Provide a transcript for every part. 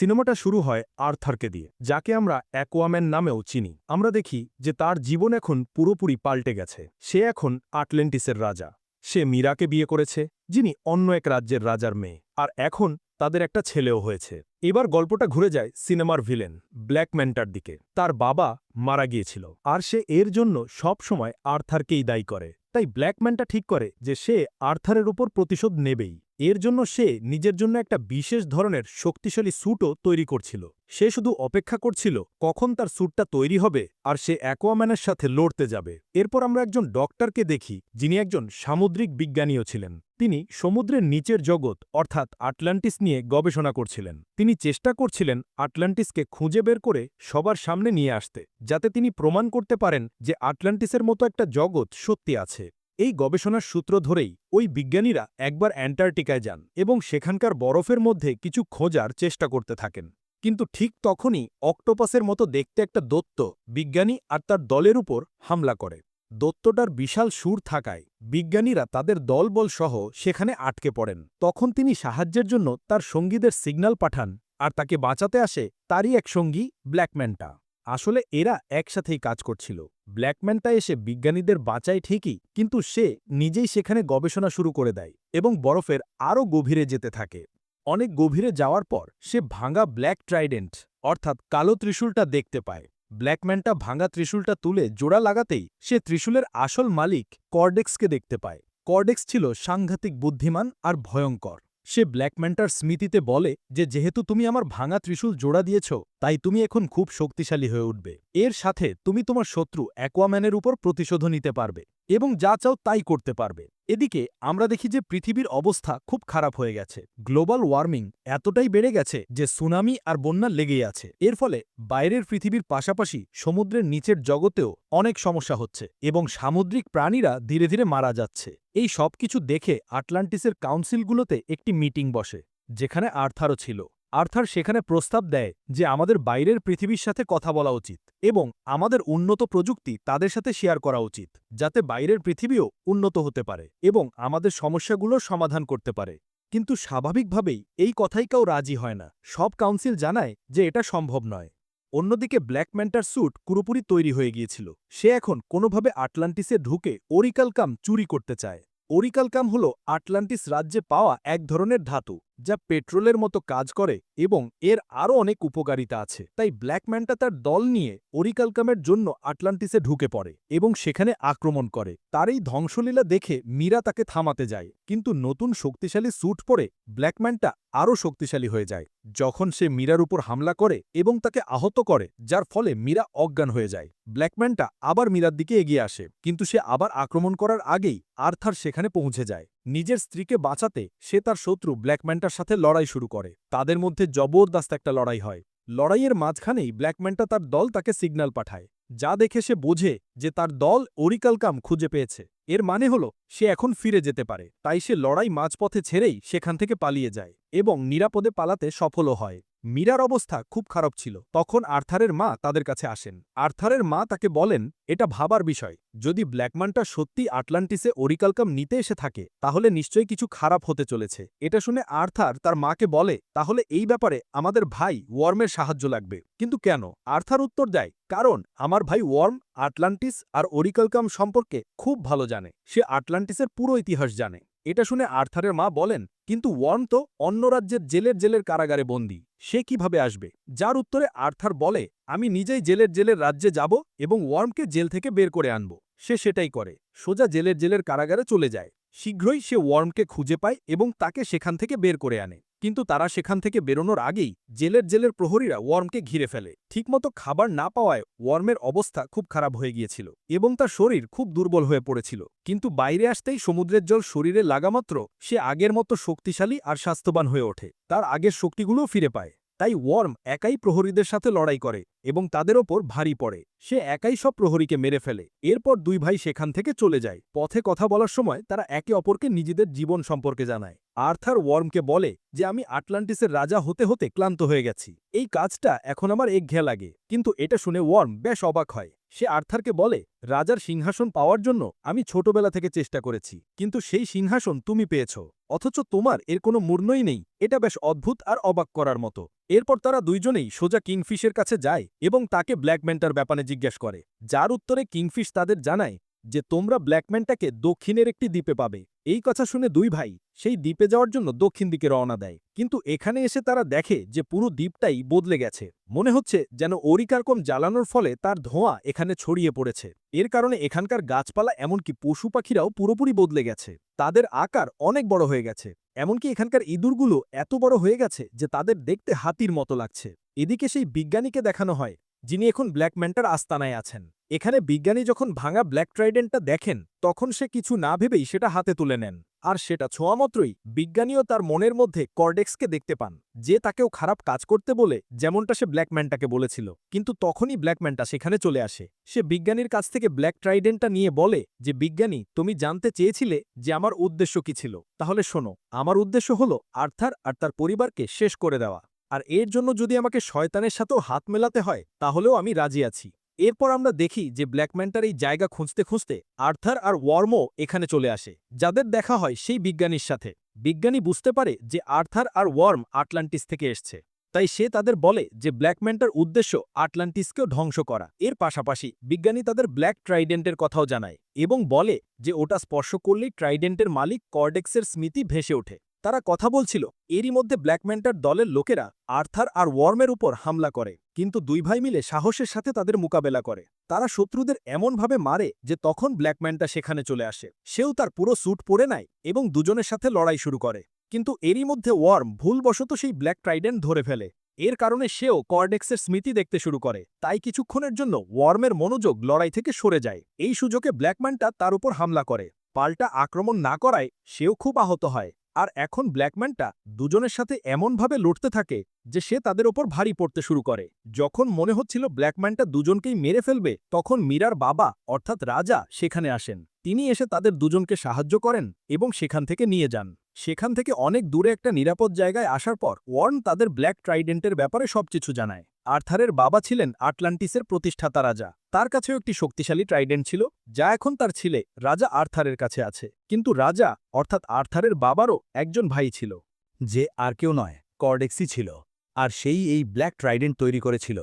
সিনেমাটা শুরু হয় আর্থারকে দিয়ে, যাকে আমরা অ্যাকোয়াম্যান নামেও চিনি। আমরা দেখি যে তার জীবন এখন পুরোপুরি পাল্টে গেছে। সে এখন আটলেন্টিসের রাজা। সে মীরাকে বিয়ে করেছে, যিনি অন্য এক রাজ্যের রাজার মেয়ে। আর এখন তাদের একটা ছেলেও হয়েছে। এবার গল্পটা ঘুরে যায় সিনেমার ভিলেন, ব্ল্যাক ম্যান্টার দিকে। তার বাবা মারা গিয়েছিল। আর সে এর জন্য সব সময় আর্থারকেই দায়ী করে। তাই ব্ল্যাকম্যানটা ঠিক করে যে সে আর্থারের উপর প্রতিশোধ নেবেই। এর জন্য সে নিজের জন্য একটা বিশেষ ধরনের শক্তিশালী স্যুটও তৈরি করছিল। সে শুধু অপেক্ষা করছিল কখন তার স্যুটটা তৈরি হবে আর সে অ্যাকোয়াম্যানের সাথে লড়তে যাবে। এরপর আমরা একজন ডক্টরকে দেখি যিনি একজন সামুদ্রিক বিজ্ঞানীও ছিলেন। তিনি সমুদ্রের নিচের জগৎ, অর্থাৎ আটলান্টিস নিয়ে গবেষণা করছিলেন। তিনি চেষ্টা করছিলেন আটলান্টিসকে খুঁজে বের করে সবার সামনে নিয়ে আসতে, যাতে তিনি প্রমাণ করতে পারেন যে আটলান্টিসের মতো একটা জগৎ সত্যি আছে। এই গবেষণার সূত্র ধরেই ওই বিজ্ঞানীরা একবার অ্যান্টার্কটিকায় যান এবং সেখানকার বরফের মধ্যে কিছু খোঁজার চেষ্টা করতে থাকেন। কিন্তু ঠিক তখনই অক্টোপাসের মতো দেখতে একটা দত্ত বিজ্ঞানী আর তার দলের উপর হামলা করে। দত্তটার বিশাল সুর থাকায় বিজ্ঞানীরা তাদের দলবল সহ সেখানে আটকে পড়েন। তখন তিনি সাহায্যের জন্য তার সঙ্গীদের সিগন্যাল পাঠান আর তাকে বাঁচাতে আসে তারই এক সঙ্গী, ব্ল্যাকম্যানটা। আসলে এরা একসাথেই কাজ করছিল। ব্ল্যাকম্যানটা এসে বিজ্ঞানীদের বাঁচায় ঠিকই, কিন্তু সে নিজেই সেখানে গবেষণা শুরু করে দেয় এবং বরফের আরও গভীরে যেতে থাকে। অনেক গভীরে যাওয়ার পর সে ভাঙা ব্ল্যাক ট্রাইডেন্ট, অর্থাৎ কালো ত্রিশূলটা দেখতে পায়। ব্ল্যাকম্যানটা ভাঙা ত্রিশূলটা তুলে জোড়া লাগাতেই সে ত্রিশূলের আসল মালিক কর্ডেক্সকে দেখতে পায়। কর্ডেক্স ছিল সাংঘাতিক বুদ্ধিমান আর ভয়ঙ্কর। সে ব্ল্যাকম্যানটার স্মৃতিতে বলে যে, যেহেতু তুমি আমার ভাঙা ত্রিশূল জোড়া দিয়েছ তাই তুমি এখন খুব শক্তিশালী হয়ে উঠবে। এর সাথে তুমি তোমার শত্রু অ্যাকোয়াম্যানের উপর প্রতিশোধ নিতে পারবে এবং যা চাও তাই করতে পারবে। এদিকে আমরা দেখি যে পৃথিবীর অবস্থা খুব খারাপ হয়ে গেছে। গ্লোবাল ওয়ার্মিং এতটাই বেড়ে গেছে যে সুনামি আর বন্যা লেগেই আছে। এর ফলে বাইরের পৃথিবীর পাশাপাশি সমুদ্রের নিচের জগতেও অনেক সমস্যা হচ্ছে এবং সামুদ্রিক প্রাণীরা ধীরে ধীরে মারা যাচ্ছে। এই সব কিছু দেখে আটলান্টিসের কাউন্সিলগুলোতে একটি মিটিং বসে, যেখানে আর্থারও ছিল। আর্থার সেখানে প্রস্তাব দেয় যে আমাদের বাইরের পৃথিবীর সাথে কথা বলা উচিত এবং আমাদের উন্নত প্রযুক্তি তাদের সাথে শেয়ার করা উচিত, যাতে বাইরের পৃথিবীও উন্নত হতে পারে এবং আমাদের সমস্যাগুলোর সমাধান করতে পারে। কিন্তু স্বাভাবিকভাবেই এই কথাই কেউ রাজি হয় না। সব কাউন্সিল জানায় যে এটা সম্ভব নয়। অন্যদিকে ব্ল্যাকম্যান্টার স্যুট পুরোপুরি তৈরি হয়ে গিয়েছিল। সে এখন কোনোভাবে আটলান্টিসে ঢুকে ওরিকালকাম চুরি করতে চায়। ওরিকালকাম হল আটলান্টিস রাজ্যে পাওয়া এক ধরনের ধাতু। যা পেট্রোলের মতো কাজ করে এবং এর আরও অনেক উপকারিতা আছে। তাই ব্ল্যাকম্যানটা তার দল নিয়ে ওরিকালকামের জন্য আটলান্টিসে ঢুকে পড়ে এবং সেখানে আক্রমণ করে। তার এই ধ্বংসলীলা দেখে মীরা তাকে থামাতে যায়। কিন্তু নতুন শক্তিশালী স্যুট পরে ব্ল্যাকম্যানটা আরও শক্তিশালী হয়ে যায়, যখন সে মীরার উপর হামলা করে এবং তাকে আহত করে, যার ফলে মীরা অজ্ঞান হয়ে যায়। ব্ল্যাকম্যানটা আবার মীরার দিকে এগিয়ে আসে, কিন্তু সে আবার আক্রমণ করার আগেই আর্থার সেখানে পৌঁছে যায়। নিজের স্ত্রীকে বাঁচাতে সে তার শত্রু ব্ল্যাকম্যানটার সাথে লড়াই শুরু করে। তাদের মধ্যে জবরদস্ত একটা লড়াই হয়। লড়াইয়ের মাঝখানেই ব্ল্যাকম্যানটা তার দল তাকে সিগন্যাল পাঠায়। যা দেখে সে বোঝে যে তার দল ওরিকালকাম খুঁজে পেয়েছে। এর মানে হল, সে এখন ফিরে যেতে পারে। তাই সে লড়াই মাঝপথে ছেড়েই সেখান থেকে পালিয়ে যায় এবং নিরাপদে পালাতে সফলও হয়। মীরার অবস্থা খুব খারাপ ছিল। তখন আর্থারের মা তাদের কাছে আসেন। আর্থারের মা তাকে বলেন, এটা ভাবার বিষয়। যদি ব্ল্যাকমানটা সত্যি আটলান্টিসে ওরিকালকাম নিতে এসে থাকে, তাহলে নিশ্চয়ই কিছু খারাপ হতে চলেছে এটা শুনে আর্থার তার মাকে বলে, তাহলে এই ব্যাপারে আমাদের ভাই ওয়ার্মের সাহায্য লাগবে কিন্তু কেন? আর্থার উত্তর দেয়, কারণ আমার ভাই ওয়ার্ম আটলান্টিস আর ওরিকালকাম সম্পর্কে খুব ভালো জানে। সে আটলান্টিসের পুরো ইতিহাস জানে। এটা শুনে আর্থারের মা বলেন, কিন্তু ওয়ার্ম তো অন্য রাজ্যের জেলের জেলের কারাগারে বন্দী। সে কীভাবে আসবে? যার উত্তরে আর্থার বলে, আমি নিজেই জেলের জেলের রাজ্যে যাব এবং ওয়ার্মকে জেল থেকে বের করে আনব। সে সেটাই করে। সোজা জেলের জেলের কারাগারে চলে যায়। শীঘ্রই সে ওয়ার্মকে খুঁজে পায় এবং তাকে সেখান থেকে বের করে আনে। কিন্তু তারা সেখান থেকে বেরোনোর আগেই জেলের জেলের প্রহরীরা ওয়ার্মকে ঘিরে ফেলে। ঠিকমতো খাবার না পাওয়ায় ওয়ার্মের অবস্থা খুব খারাপ হয়ে গিয়েছিল এবং তার শরীর খুব দুর্বল হয়ে পড়েছিল। কিন্তু বাইরে আসতেই সমুদ্রের জল শরীরে লাগামাত্র সে আগের মতো শক্তিশালী আর স্বাস্থ্যবান হয়ে ওঠে। তার আগের শক্তিগুলোও ফিরে পায়। তাই ওয়ার্ম একাই প্রহরীদের সাথে লড়াই করে এবং তাদের ওপর ভারী পড়ে। সে একাই সব প্রহরীকে মেরে ফেলে। এরপর দুই ভাই সেখান থেকে চলে যায়। পথে কথা বলার সময় তারা একে অপরকে নিজেদের জীবন সম্পর্কে জানায়। আর্থার ওয়ার্মকে বলে যে আমি আটলান্টিসের রাজা হতে হতে ক্লান্ত হয়ে গেছি। এই কাজটা এখন আমার একঘেয়া লাগে, কিন্তু এটা শুনে ওয়ার্ম বেশ অবাক হয়। সে আর্থারকে বলে, রাজার সিংহাসন পাওয়ার জন্য আমি ছোটবেলা থেকে চেষ্টা করেছি, কিন্তু সেই সিংহাসন তুমি পেয়েছ, অথচ তোমার এর কোনো মূর্ণই নেই। এটা বেশ অদ্ভুত আর অবাক করার মতো। এরপর তারা দুইজনেই সোজা কিংফিশের কাছে যায় এবং তাকে ব্ল্যাকম্যানটার ব্যাপারে জিজ্ঞেস করে, যার উত্তরে কিংফিশ তাদের জানায় যে তোমরা ব্ল্যাকম্যানটাকে দক্ষিণের একটি দ্বীপে পাবে। এই কথা শুনে দুই ভাই সেই দ্বীপে যাওয়ার জন্য দক্ষিণ দিকে রওনা দেয়। কিন্তু এখানে এসে তারা দেখে যে পুরো দ্বীপটাই বদলে গেছে। মনে হচ্ছে যেন অরিকারকম জ্বালানোর ফলে তার ধোঁয়া এখানে ছড়িয়ে পড়েছে। এর কারণে এখানকার গাছপালা এমনকি পশু পাখিরাও পুরোপুরি বদলে গেছে। তাদের আকার অনেক বড় হয়ে গেছে। এমনকি এখানকার ইঁদুরগুলো এত বড় হয়ে গেছে যে তাদের দেখতে হাতির মতো লাগছে। এদিকে সেই বিজ্ঞানীকে দেখানো হয় যিনি এখন ব্ল্যাক ম্যান্টার আস্তানায় আছেন। এখানে বিজ্ঞানী যখন ভাঙা ব্ল্যাক ট্রাইডেন্টটা দেখেন, তখন সে কিছু না ভেবেই সেটা হাতে তুলে নেন। আর সেটা ছোঁয়ামাত্রই বিজ্ঞানীও তার মনের মধ্যে কর্ডেক্সকে দেখতে পান, যে তাকেও খারাপ কাজ করতে বলে যেমনটা সে ব্ল্যাকম্যানটাকে বলেছিল। কিন্তু তখনই ব্ল্যাকম্যানটা সেখানে চলে আসে। সে বিজ্ঞানীর কাছ থেকে ব্ল্যাক ট্রাইডেন্টটা নিয়ে বলে, যে বিজ্ঞানী, তুমি জানতে চেয়েছিলে যে আমার উদ্দেশ্য কি ছিল। তাহলে শোনো, আমার উদ্দেশ্য হলো আর্থার আর তার পরিবারকে শেষ করে দেওয়া। আর এর জন্য যদি আমাকে শয়তানের সাথেও হাত মেলাতে হয়, তাহলেও আমি রাজি আছি। এরপর আমরা দেখি যে ব্ল্যাকম্যানটার এই জায়গা খুঁজতে খুঁজতে আর্থার আর ওয়ার্মও এখানে চলে আসে, যাদের দেখা হয় সেই বিজ্ঞানীর সাথে। বিজ্ঞানী বুঝতে পারে যে আর্থার আর ওয়ার্ম আটলান্টিস থেকে এসছে, তাই সে তাদের বলে যে ব্ল্যাকম্যানটার উদ্দেশ্য আটলান্টিসকেও ধ্বংস করা। এর পাশাপাশি বিজ্ঞানী তাদের ব্ল্যাক ট্রাইডেন্টের কথাও জানায় এবং বলে যে ওটা স্পর্শ করলেই ট্রাইডেন্টের মালিক কর্ডেক্সের স্মৃতি ভেসে ওঠে। তারা কথা বলছিল, এরই মধ্যে ব্ল্যাকম্যান্টার দলের লোকেরা আর্থার আর ওয়ার্মের উপর হামলা করে, কিন্তু দুই ভাই মিলে সাহসের সাথে তাদের মোকাবেলা করে। তারা শত্রুদের এমনভাবে মারে যে তখন ব্ল্যাকম্যানটা সেখানে চলে আসে। সেও তার পুরো স্যুট পরে নেয় এবং দুজনের সাথে লড়াই শুরু করে। কিন্তু এরই মধ্যে ওয়ার্ম ভুলবশত সেই ব্ল্যাক ট্রাইডেন্ট ধরে ফেলে। এর কারণে সেও কর্ডেক্সের স্মৃতি দেখতে শুরু করে। তাই কিছুক্ষণের জন্য ওয়ার্মের মনোযোগ লড়াই থেকে সরে যায়। এই সুযোগে ব্ল্যাকম্যানটা তার উপর হামলা করে। পাল্টা আক্রমণ না করায় সেও খুব আহত হয়। আর এখন ব্ল্যাকম্যানটা দুজনের সাথে এমনভাবে লড়তে থাকে যে সে তাদের ওপর ভারী পড়তে শুরু করে। যখন মনে হচ্ছিল ব্ল্যাকম্যানটা দুজনকেই মেরে ফেলবে, তখন মীরার বাবা, অর্থাৎ রাজা, সেখানে আসেন। তিনি এসে তাদের দুজনকে সাহায্য করেন এবং সেখান থেকে নিয়ে যান। সেখান থেকে অনেক দূরে একটা নিরাপদ জায়গায় আসার পর ওয়ার্ন তাদের ব্ল্যাক ট্রাইডেন্টের ব্যাপারে সবকিছু জানায়। আর্থারের বাবা ছিলেন আটলান্টিসের প্রতিষ্ঠাতা রাজা। তার কাছেও একটি শক্তিশালী ট্রাইডেন্ট ছিল, যা এখন তার ছেলে, রাজা আর্থারের কাছে আছে। কিন্তু রাজা, অর্থাৎ আর্থারের বাবারও একজন ভাই ছিল, যে আর কেউ নয় কর্ডেক্সই ছিল, আর সেই এই ব্ল্যাক ট্রাইডেন্ট তৈরি করেছিল।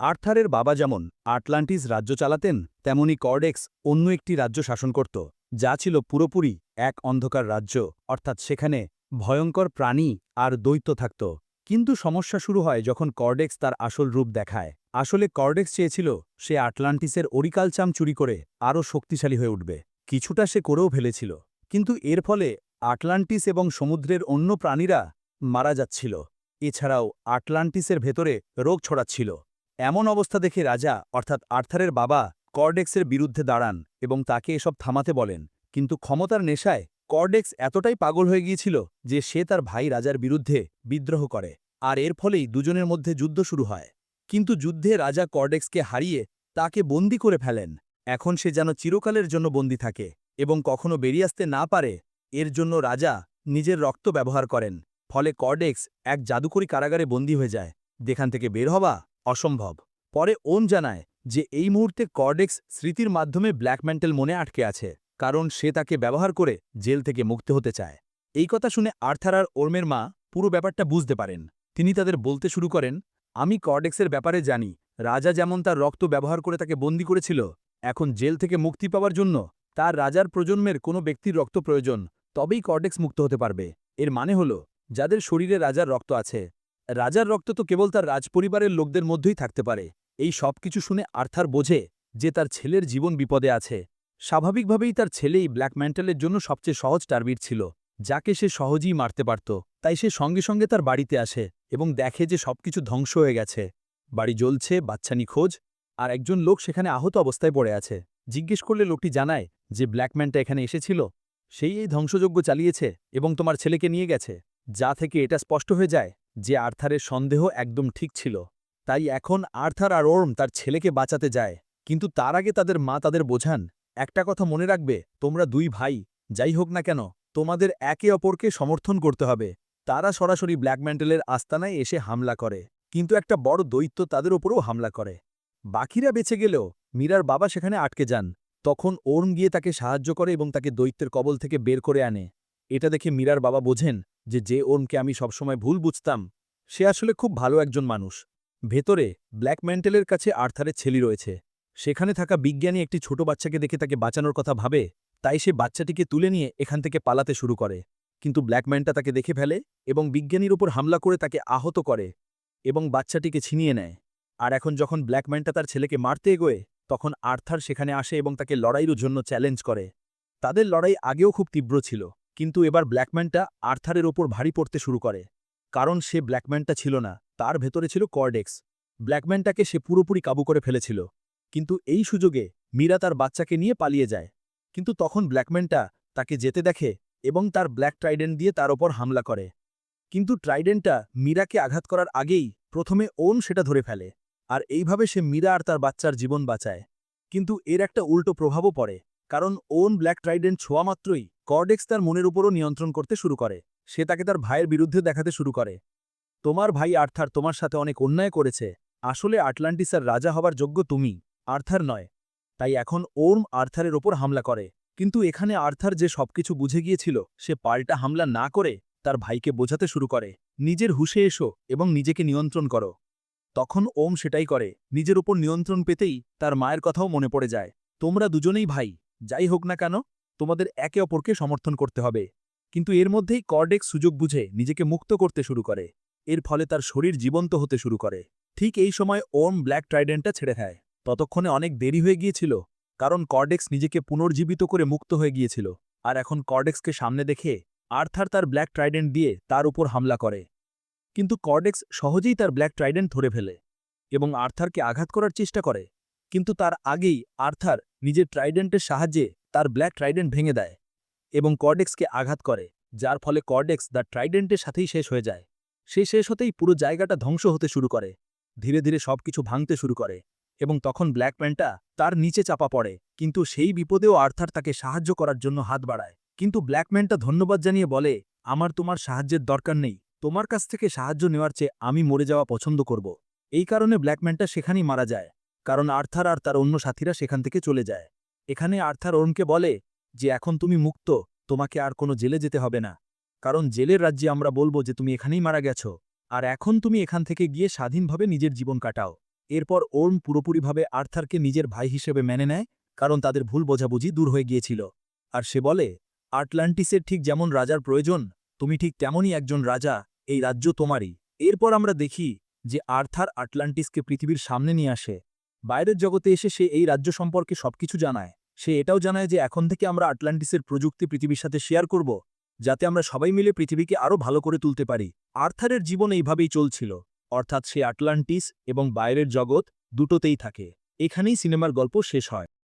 আর্থারের বাবা যেমন আটলান্টিস রাজ্য চালাতেন, তেমনি কর্ডেক্স অন্য একটি রাজ্য শাসন করত, যা ছিল পুরোপুরি এক অন্ধকার রাজ্য, অর্থাৎ সেখানে ভয়ঙ্কর প্রাণী আর দৈত্য থাকত। কিন্তু সমস্যা শুরু হয় যখন কর্ডেক্স তার আসল রূপ দেখায়। আসলে কর্ডেক্স চেয়েছিল সে আটলান্টিসের অরিকালচাম চুরি করে আরও শক্তিশালী হয়ে উঠবে। কিছুটা সে করেও ফেলেছিল। কিন্তু এর ফলে আটলান্টিস এবং সমুদ্রের অন্য প্রাণীরা মারা যাচ্ছিল। এছাড়াও আটলান্টিসের ভেতরে রোগ ছড়াচ্ছিল। এমন অবস্থা দেখে রাজা, অর্থাৎ আর্থারের বাবা, কর্ডেক্সের বিরুদ্ধে দাঁড়ান এবং তাকে এসব থামাতে বলেন। কিন্তু ক্ষমতার নেশায় কর্ডেক্স এতটাই পাগল হয়ে গিয়েছিল যে সে তার ভাই রাজার বিরুদ্ধে বিদ্রোহ করে, আর এর ফলেই দুজনের মধ্যে যুদ্ধ শুরু হয়। কিন্তু যুদ্ধে রাজা কর্ডেক্সকে হারিয়ে তাকে বন্দি করে ফেলেন। এখন সে যেন চিরকালের জন্য বন্দি থাকে এবং কখনো বেরিয়ে আসতে না পারে, এর জন্য রাজা নিজের রক্ত ব্যবহার করেন। ফলে কর্ডেক্স এক জাদুকরী কারাগারে বন্দী হয়ে যায়। যেখান থেকে বের হওয়া অসম্ভব। পরে ওন জানায় যে এই মুহূর্তে কর্ডেক্স স্মৃতির মাধ্যমে ব্ল্যাকম্যান্টেল মনে আটকে আছে। কারণ সে তাকে ব্যবহার করে জেল থেকে মুক্ত হতে চায়। এই কথা শুনে আর্থার আর ওর্মের মা পুরো ব্যাপারটা বুঝতে পারেন। তিনি তাদের বলতে শুরু করেন, আমি কর্ডেক্সের ব্যাপারে জানি। রাজা যেমন তার রক্ত ব্যবহার করে তাকে বন্দি করেছিল, এখন জেল থেকে মুক্তি পাওয়ার জন্য তার রাজার প্রজন্মের কোনো ব্যক্তির রক্ত প্রয়োজন, তবেই কর্ডেক্স মুক্ত হতে পারবে। এর মানে হল, যাদের শরীরে রাজার রক্ত আছে, রাজার রক্ত তো কেবল তার রাজপরিবারের লোকদের মধ্যেই থাকতে পারে। এই সব কিছু শুনে আর্থার বোঝে যে তার ছেলের জীবন বিপদে আছে। স্বাভাবিকভাবেই তার ছেলেই ব্ল্যাক ম্যান্টেলের জন্য সবচেয়ে সহজ টার্বিট ছিল, যাকে সে সহজেই মারতে পারত। তাই সে সঙ্গে সঙ্গে তার বাড়িতে আসে এবং দেখে যে সবকিছু ধ্বংস হয়ে গেছে। বাড়ি জ্বলছে বাচ্চা নিখোঁজ আর একজন লোক সেখানে আহত অবস্থায় পড়ে আছে। জিজ্ঞেস করলে লোকটি জানায় যে ব্ল্যাকম্যানটা এখানে এসেছিল? সেই এই ধ্বংসযজ্ঞ চালিয়েছে এবং তোমার ছেলেকে নিয়ে গেছে, যা থেকে এটা স্পষ্ট হয়ে যায় যে আর্থারের সন্দেহ একদম ঠিক ছিল। তাই এখন আর্থার আর ওর্ম তার ছেলেকে বাঁচাতে যায়, কিন্তু তার আগে তাদের মা তাদের বোঝান একটা কথা মনে রাখবে, তোমরা দুই ভাই, যাই হোক না কেন, তোমাদের একে অপরকে সমর্থন করতে হবে। তারা সরাসরি ব্ল্যাক ম্যান্টেলের আস্তানায় এসে হামলা করে, কিন্তু একটা বড় দৈত্য তাদের ওপরেও হামলা করে। বাকিরা বেঁচে গেলেও, মীরার বাবা সেখানে আটকে যান। তখন ওর্ম গিয়ে তাকে সাহায্য করে এবং তাকে দৈত্যের কবল থেকে বের করে আনে। এটা দেখে মীরার বাবা বোঝেন যে যে ওর্মকে আমি সবসময় ভুল বুঝতাম, সে আসলে খুব ভালো একজন মানুষ। ভেতরে, ব্ল্যাক ম্যান্টেলের কাছে আর্থারের ছেলি রয়েছে। সেখানে থাকা বিজ্ঞানী একটি ছোট বাচ্চাকে দেখে তাকে বাঁচানোর কথা ভাবে, তাই সে বাচ্চাটিকে তুলে নিয়ে এখান থেকে পালাতে শুরু করে। কিন্তু ব্ল্যাকম্যানটা তাকে দেখে ফেলে এবং বিজ্ঞানীর উপর হামলা করে তাকে আহত করে এবং বাচ্চাটিকে ছিনিয়ে নেয়। আর এখন যখন ব্ল্যাকম্যানটা তার ছেলেকে মারতে এগোয়, তখন আর্থার সেখানে আসে এবং তাকে লড়াইয়ের জন্য চ্যালেঞ্জ করে। তাদের লড়াই আগেও খুব তীব্র ছিল, কিন্তু এবার ব্ল্যাকম্যানটা আর্থারের ওপর ভারী পড়তে শুরু করে। কারণ সে ব্ল্যাকম্যানটা ছিল না, তার ভেতরে ছিল কর্ডেক্স। ব্ল্যাকম্যানটাকে সে পুরোপুরি কাবু করে ফেলেছিল। কিন্তু এই সুযোগে মীরা তার বাচ্চাকে নিয়ে পালিয়ে যায়। কিন্তু তখন ব্ল্যাকম্যানটা তাকে যেতে দেখে এবং তার ব্ল্যাক ট্রাইডেন্ট দিয়ে তার ওপর হামলা করে। কিন্তু ট্রাইডেন্টটা মীরাকে আঘাত করার আগেই প্রথমে ওন সেটা ধরে ফেলে আর এইভাবে সে মীরা আর তার বাচ্চার জীবন বাঁচায়। কিন্তু এর একটা উল্টো প্রভাবও পড়ে, কারণ ওন ব্ল্যাক ট্রাইডেন্ট ছোঁয়া মাত্রই কর্ডেক্স তার মনের উপরও নিয়ন্ত্রণ করতে শুরু করে। সে তাকে তার ভাইয়ের বিরুদ্ধে দেখাতে শুরু করে। তোমার ভাই আর্থার তোমার সাথে অনেক অন্যায় করেছে। আসলে আটলান্টিসের রাজা হবার যোগ্য তুমি। আর্থার নয়। তাই এখন ওর্ম আর্থারের ওপর হামলা করে। কিন্তু এখানে আর্থার যে সবকিছু বুঝে গিয়েছিল, সে পাল্টা হামলা না করে তার ভাইকে বোঝাতে শুরু করে। নিজের হুশে এসো এবং নিজেকে নিয়ন্ত্রণ করো। তখন ওম সেটাই করে। নিজের ওপর নিয়ন্ত্রণ পেতেই তার মায়ের কথাও মনে পড়ে যায়। তোমরা দুজনেই ভাই, যাই হোক না কেন, তোমাদের একে অপরকে সমর্থন করতে হবে। কিন্তু এর মধ্যেই কর্ডেক্স সুযোগ বুঝে নিজেকে মুক্ত করতে শুরু করে। এর ফলে তার শরীর জীবন্ত হতে শুরু করে। ঠিক এই সময় ওম ব্ল্যাক ট্রাইডেন্টটা ছেড়ে দেয়। ততক্ষণে অনেক দেরি হয়ে গিয়েছিল, কারণ কর্ডেক্স নিজেকে পুনর্জীবিত করে মুক্ত হয়ে গিয়েছিল, আর এখন কর্ডেক্সকে সামনে দেখে আর্থার তার ব্ল্যাক ট্রাইডেন্ট দিয়ে তার উপর হামলা করে। কিন্তু কর্ডেক্স সহজেই তার ব্ল্যাক ট্রাইডেন্ট ধরে ফেলে এবং আর্থারকে আঘাত করার চেষ্টা করে, কিন্তু তার আগেই আর্থার নিজের ট্রাইডেন্টের সাহায্যে তার ব্ল্যাক ট্রাইডেন্ট ভেঙে দেয় এবং কর্ডেক্সকে আঘাত করে, যার ফলে কর্ডেক্স দ্য ট্রাইডেন্টের সাথেই শেষ হয়ে যায়। সে শেষ হতেই পুরো জায়গাটা ধ্বংস হতে শুরু করে, ধীরে ধীরে সবকিছু ভাঙতে শুরু করে। এবং তখন ব্ল্যাক প্যান্টটা তার নিচে চাপা পড়ে, কিন্তু সেই বিপদেও আর্থার তাকে সাহায্য করার জন্য হাত বাড়ায়। কিন্তু ব্ল্যাকম্যানটা ধন্যবাদ জানিয়ে বলে, আমার তোমার সাহায্যের দরকার নেই। তোমার কাছ থেকে সাহায্য নেওয়ার চেয়ে আমি মরে যাওয়া পছন্দ করব। এই কারণে ব্ল্যাকম্যানটা সেখানেই মারা যায়, কারণ আর্থার আর তার অন্য সাথীরা সেখান থেকে চলে যায়। এখানে আর্থার ওরমকে বলে যে, এখন তুমি মুক্ত, তোমাকে আর কোনো জেলে যেতে হবে না। কারণ জেলের রাজ্যে আমরা বলব যে, তুমি এখানেই মারা গেছো। আর এখন তুমি এখান থেকে গিয়ে স্বাধীনভাবে নিজের জীবন কাটাও। এরপর ওর্ম পুরোপুরিভাবে আর্থারকে নিজের ভাই হিসেবে মেনে নেয়, কারণ তাদের ভুল বোঝাবুঝি দূর হয়ে গিয়েছিল। আর সে বলে, আটলান্টিসের ঠিক যেমন রাজার প্রয়োজন, তুমি ঠিক তেমনই একজন রাজা, এই রাজ্য তোমারই। এরপর আমরা দেখি যে আর্থার আটলান্টিসকে পৃথিবীর সামনে নিয়ে আসে। বাইরের জগতে এসে সে এই রাজ্য সম্পর্কে সবকিছু জানায়। সে এটাও জানায় যে এখন থেকে আমরা আটলান্টিসের প্রযুক্তি পৃথিবীর সাথে শেয়ার করব, যাতে আমরা সবাই মিলে পৃথিবীকে আরও ভালো করে তুলতে পারি। আর্থারের জীবন এইভাবেই চলছিল। অর্থাৎ সে আটলান্টিস এবং বাইরের জগৎ দুটোতেই থাকে। এখানেই সিনেমার গল্প শেষ হয়।